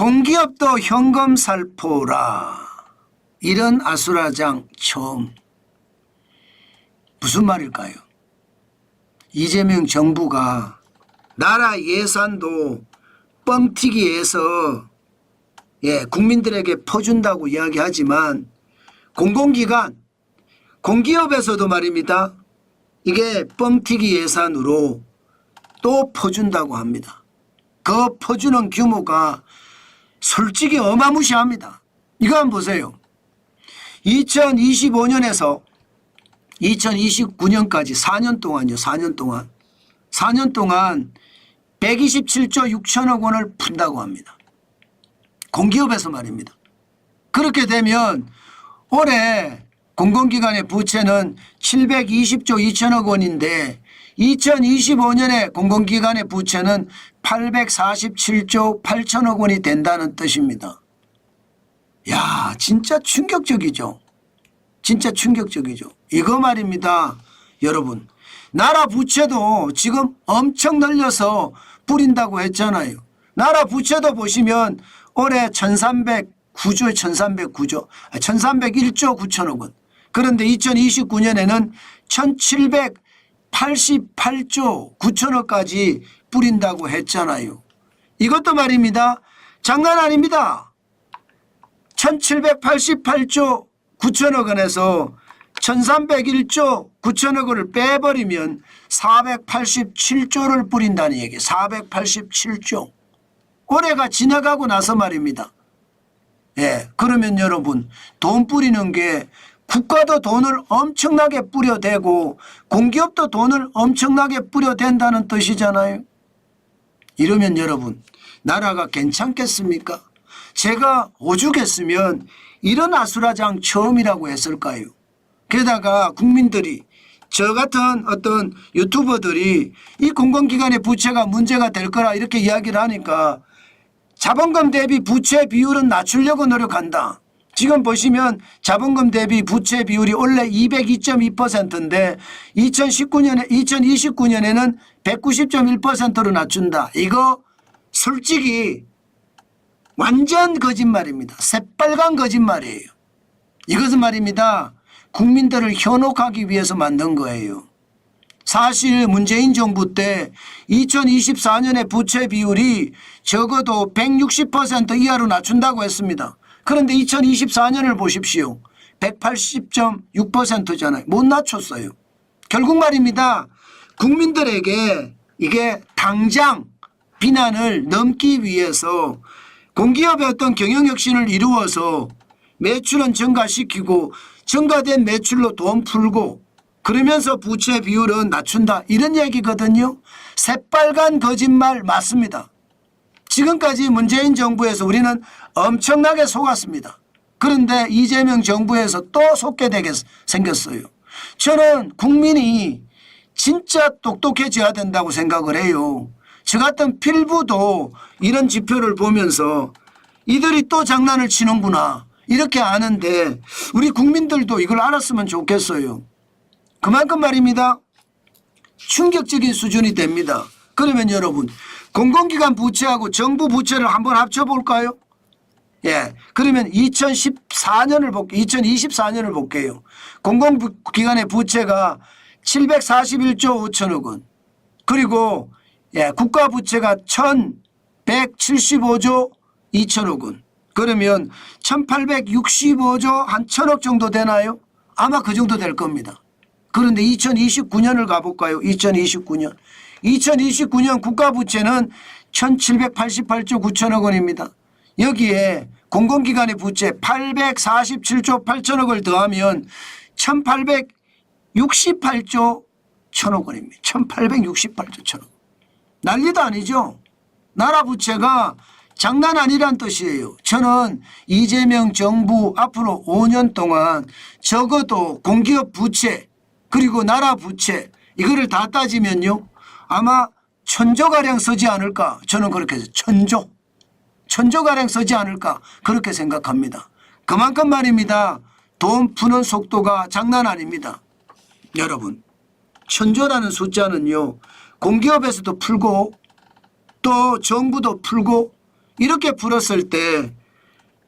공기업도 현금 살포라. 이런 아수라장 처음. 무슨 말일까요? 이재명 정부가 나라 예산도 뻥튀기해서 예, 국민들에게 퍼준다고 이야기하지만 공공기관, 공기업에서도 말입니다. 이게 뻥튀기 예산으로 또 퍼준다고 합니다. 그 퍼주는 규모가 솔직히 어마무시합니다. 이거 한번 보세요. 2025년에서 2029년까지 4년 동안요. 4년 동안. 4년 동안 127조 6천억 원을 푼다고 합니다. 공기업에서 말입니다. 그렇게 되면 올해 공공기관의 부채는 720조 2천억 원인데 2025년에 공공기관의 부채는 847조 8천억 원이 된다는 뜻입니다. 야, 진짜 충격적이죠. 진짜 충격적이죠. 이거 말입니다. 여러분. 나라 부채도 지금 엄청 늘려서 뿌린다고 했잖아요. 나라 부채도 보시면 올해 1309조, 1309조, 1301조 9천억 원. 그런데 2029년에는 1788조 9천억까지 뿌린다고 했잖아요. 이것도 말입니다. 장난 아닙니다. 1788조 9천억 원에서 1301조 9천억 원을 빼버리면 487조를 뿌린다는 얘기 487조. 올해가 지나가고 나서 말입니다. 예, 그러면 여러분 돈 뿌리는 게 국가도 돈을 엄청나게 뿌려대고 공기업도 돈을 엄청나게 뿌려댄다는 뜻이잖아요. 이러면 여러분 나라가 괜찮겠습니까? 제가 오죽했으면 이런 아수라장 처음이라고 했을까요? 게다가 국민들이 저 같은 어떤 유튜버들이 이 공공기관의 부채가 문제가 될 거라 이렇게 이야기를 하니까 자본금 대비 부채 비율은 낮추려고 노력한다. 지금 보시면 자본금 대비 부채 비율이 원래 202.2%인데 2019년에 2029년에는 190.1%로 낮춘다. 이거 솔직히 완전 거짓말입니다. 새빨간 거짓말이에요. 이것은 말입니다. 국민들을 현혹하기 위해서 만든 거예요. 사실 문재인 정부 때 2024년에 부채 비율이 적어도 160% 이하로 낮춘다고 했습니다. 그런데 2024년을 보십시오. 180.6%잖아요. 못 낮췄어요. 결국 말입니다. 국민들에게 이게 당장 비난을 넘기 위해서 공기업의 어떤 경영혁신을 이루어서 매출은 증가시키고 증가된 매출로 돈 풀고 그러면서 부채 비율은 낮춘다 이런 얘기거든요. 새빨간 거짓말 맞습니다. 지금까지 문재인 정부에서 우리는 엄청나게 속았습니다. 그런데 이재명 정부에서 또 속게 되게 생겼어요. 저는 국민이 진짜 똑똑해져야 된다고 생각을 해요. 저 같은 필부도 이런 지표를 보면서 이들이 또 장난을 치는구나 이렇게 아는데 우리 국민들도 이걸 알았으면 좋겠어요. 그만큼 말입니다. 충격적인 수준이 됩니다. 그러면 여러분 공공기관 부채하고 정부 부채를 한번 합쳐볼까요? 예. 그러면 2014년을 볼 2024년을 볼게요. 공공기관의 부채가 741조 5천억 원. 그리고 예, 국가 부채가 1175조 2천억 원. 그러면 1865조 한 천억 정도 되나요? 아마 그 정도 될 겁니다. 그런데 2029년을 가볼까요? 2029년. 2029년 국가 부채는 1788조 9천억 원입니다. 여기에 공공기관의 부채 847조 8천억을 더하면 1868조 천억 원입니다. 1868조 천억. 난리도 아니죠. 나라 부채가 장난 아니란 뜻이에요. 저는 이재명 정부 앞으로 5년 동안 적어도 공기업 부채 그리고 나라 부채 이거를 다 따지면요. 아마 천조가량 쓰지 않을까 저는 그렇게 천조 천조가량 쓰지 않을까 그렇게 생각합니다. 그만큼 말입니다. 돈 푸는 속도가 장난 아닙니다. 여러분 천조라는 숫자는요 공기업에서도 풀고 또 정부도 풀고 이렇게 풀었을 때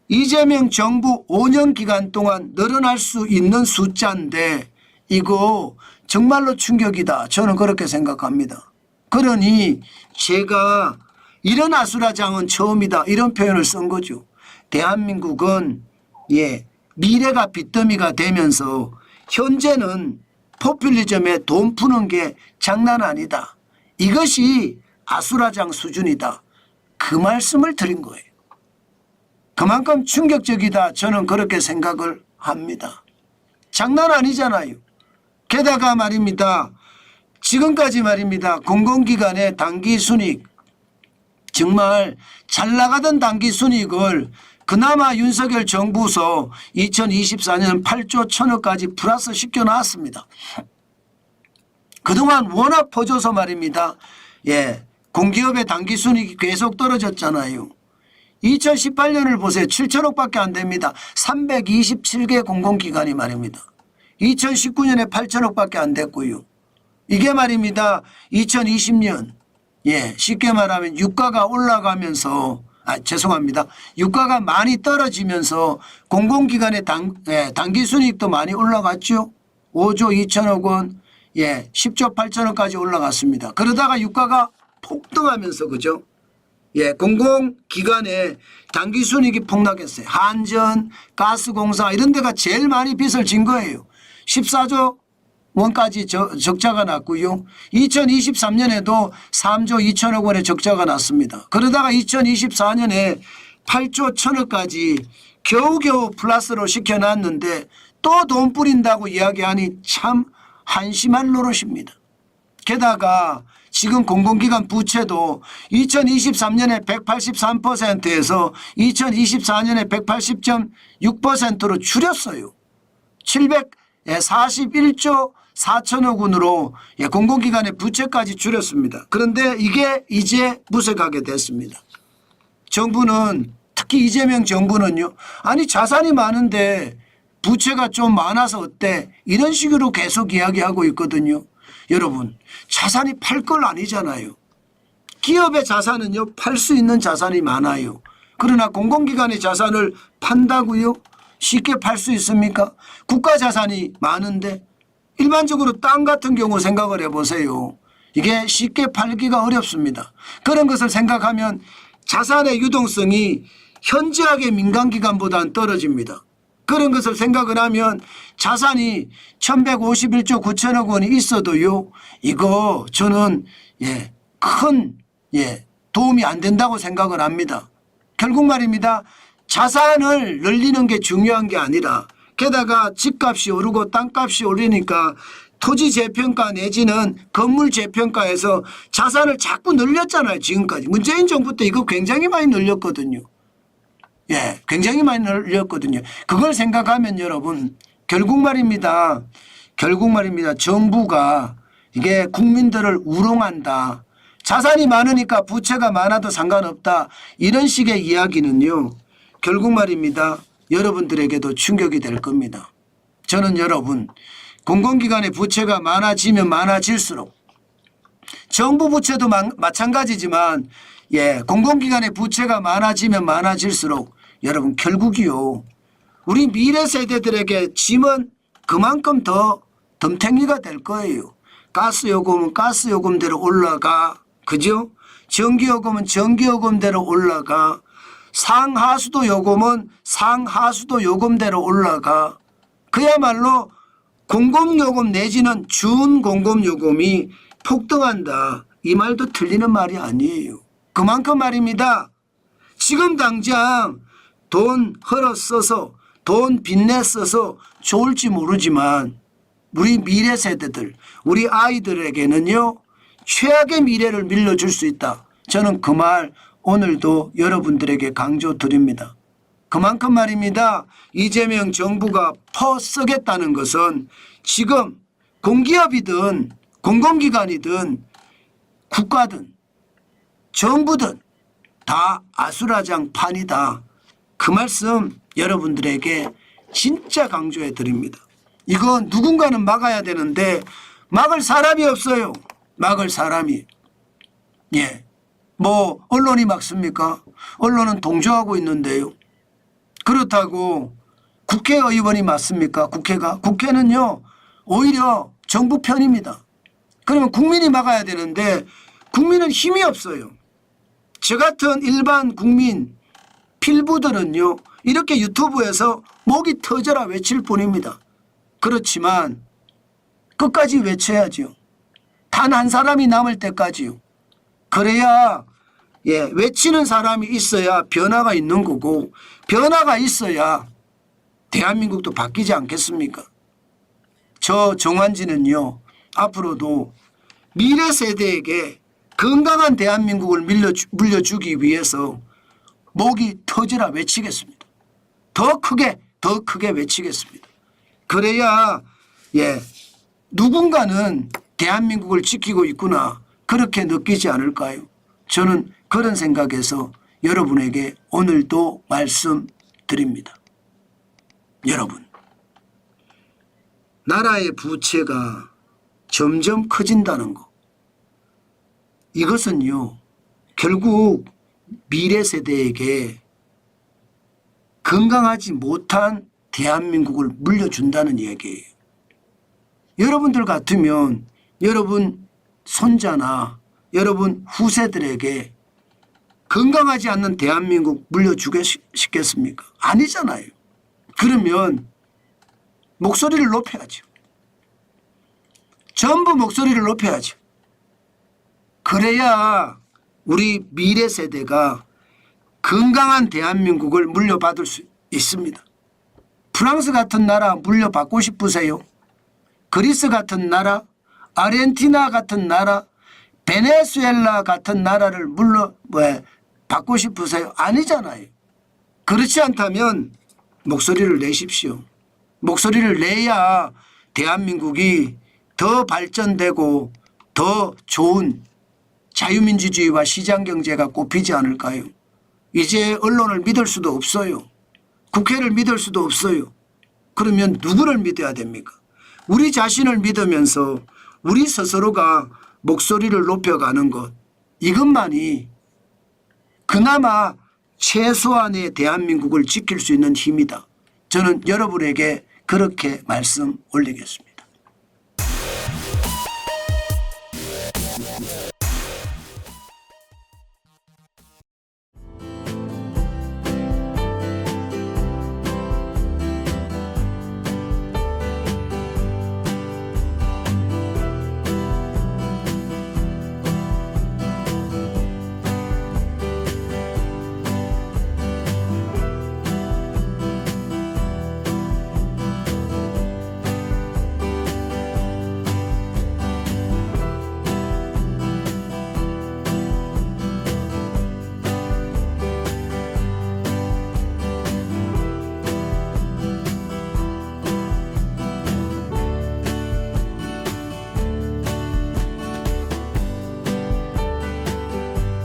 이재명 정부 5년 기간 동안 늘어날 수 있는 숫자인데 이거 정말로 충격이다. 저는 그렇게 생각합니다. 그러니 제가 이런 아수라장은 처음이다. 이런 표현을 쓴 거죠. 대한민국은 예 미래가 빚더미가 되면서 현재는 포퓰리즘에 돈 푸는 게 장난 아니다. 이것이 아수라장 수준이다. 그 말씀을 드린 거예요. 그만큼 충격적이다. 저는 그렇게 생각을 합니다. 장난 아니잖아요. 게다가 말입니다. 지금까지 말입니다. 공공기관의 단기 순익 정말 잘 나가던 단기 순익을 그나마 윤석열 정부서 2024년 8조 1000억까지 플러스 시켜 놨습니다. 그동안 워낙 퍼져서 말입니다. 예. 공기업의 단기 순익이 계속 떨어졌잖아요. 2018년을 보세요. 7천억밖에 안 됩니다. 327개 공공기관이 말입니다. 2019년에 8천억밖에 안 됐고요. 이게 말입니다. 2020년 예 쉽게 말하면 유가가 올라가면서 아 죄송합니다. 유가가 많이 떨어지면서 공공기관의 당, 예, 단기 순이익도 많이 올라갔죠. 5조 2천억 원, 예 10조 8천억까지 올라갔습니다. 그러다가 유가가 폭등하면서 그죠? 예, 공공기관의 단기 순이익이 폭락했어요. 한전, 가스공사 이런 데가 제일 많이 빚을 진 거예요. 14조 원까지 저- 적자가 났고요. 2023년에도 3조 2천억 원의 적자가 났습니다. 그러다가 2024년에 8조 1천억까지 겨우겨우 플러스로 시켜놨는데 또 돈 뿌린다고 이야기하니 참 한심한 노릇입니다. 게다가 지금 공공기관 부채도 2023년에 183%에서 2024년에 180.6%로 줄였어요. 741조 4천억 원으로 예, 공공기관의 부채까지 줄였습니다. 그런데 이게 이제 무색하게 됐습니다. 정부는 특히 이재명 정부는요. 아니 자산이 많은데 부채가 좀 많아서 어때? 이런 식으로 계속 이야기하고 있거든요. 여러분 자산이 팔 걸 아니잖아요. 기업의 자산은요 팔 수 있는 자산이 많아요. 그러나 공공기관의 자산을 판다고요? 쉽게 팔 수 있습니까? 국가 자산이 많은데 일반적으로 땅 같은 경우 생각을 해보세요. 이게 쉽게 팔기가 어렵습니다. 그런 것을 생각하면 자산의 유동성이 현저하게 민간기관보다는 떨어집니다. 그런 것을 생각을 하면 자산이 1151조 9천억 원이 있어도요. 이거 저는 예, 큰 예, 도움이 안 된다고 생각을 합니다. 결국 말입니다. 자산을 늘리는 게 중요한 게 아니라 게다가 집값이 오르고 땅값이 오르니까 토지 재평가 내지는 건물 재평가에서 자산을 자꾸 늘렸잖아요. 지금까지. 문재인 정부 때 이거 굉장히 많이 늘렸거든요. 예, 굉장히 많이 늘렸거든요. 그걸 생각하면 여러분 결국 말입니다. 결국 말입니다. 정부가 이게 국민들을 우롱한다. 자산이 많으니까 부채가 많아도 상관없다. 이런 식의 이야기는요. 결국 말입니다. 여러분들에게도 충격이 될 겁니다. 저는 여러분 공공기관의 부채가 많아지면 많아질수록 정부 부채도 마, 마찬가지지만 예 공공기관의 부채가 많아지면 많아질수록 여러분 결국이요 우리 미래 세대들에게 짐은 그만큼 더 덤탱이가 될 거예요. 가스 요금은 가스 요금대로 올라가 그죠? 전기 요금은 전기 요금대로 올라가 상하수도 요금은 상하수도 요금대로 올라가 그야말로 공공요금 내지는 준공공요금이 폭등한다. 이 말도 틀리는 말이 아니에요. 그만큼 말입니다. 지금 당장 돈 헐어 써서 돈 빚내 써서 좋을지 모르지만 우리 미래 세대들, 우리 아이들에게는요, 최악의 미래를 밀려줄 수 있다. 저는 그 말 오늘도 여러분들에게 강조드립니다. 그만큼 말입니다. 이재명 정부가 퍼 쓰겠다는 것은 지금 공기업이든 공공기관이든 국가든 정부든 다 아수라장 판이다. 그 말씀 여러분들에게 진짜 강조해 드립니다. 이건 누군가는 막아야 되는데 막을 사람이 없어요. 막을 사람이. 예. 뭐 언론이 막습니까? 언론은 동조하고 있는데요. 그렇다고 국회의원이 맞습니까? 국회가 국회는요 오히려 정부 편입니다. 그러면 국민이 막아야 되는데 국민은 힘이 없어요. 저 같은 일반 국민 필부들은요 이렇게 유튜브에서 목이 터져라 외칠 뿐입니다. 그렇지만 끝까지 외쳐야지요. 단 한 사람이 남을 때까지요. 그래야 예 외치는 사람이 있어야 변화가 있는 거고 변화가 있어야 대한민국도 바뀌지 않겠습니까? 저 정환지는요 앞으로도 미래 세대에게 건강한 대한민국을 밀려주, 물려주기 위해서 목이 터지라 외치겠습니다. 더 크게 더 크게 외치겠습니다. 그래야 예 누군가는 대한민국을 지키고 있구나 그렇게 느끼지 않을까요? 저는 그런 생각에서 여러분에게 오늘도 말씀드립니다. 여러분 나라의 부채가 점점 커진다는 거 이것은요 결국 미래 세대에게 건강하지 못한 대한민국을 물려준다는 이야기예요. 여러분들 같으면 여러분 손자나 여러분 후세들에게 건강하지 않는 대한민국 물려주겠습니까? 아니잖아요. 그러면 목소리를 높여야죠. 전부 목소리를 높여야죠. 그래야 우리 미래 세대가 건강한 대한민국을 물려받을 수 있습니다. 프랑스 같은 나라 물려받고 싶으세요? 그리스 같은 나라, 아르헨티나 같은 나라, 베네수엘라 같은 나라를 물려 왜 받고 싶으세요? 아니잖아요. 그렇지 않다면 목소리를 내십시오. 목소리를 내야 대한민국이 더 발전되고 더 좋은 자유민주주의와 시장경제가 꼽히지 않을까요? 이제 언론을 믿을 수도 없어요. 국회를 믿을 수도 없어요. 그러면 누구를 믿어야 됩니까? 우리 자신을 믿으면서 우리 스스로가 목소리를 높여가는 것 이것만이 그나마 최소한의 대한민국을 지킬 수 있는 힘이다. 저는 여러분에게 그렇게 말씀 올리겠습니다.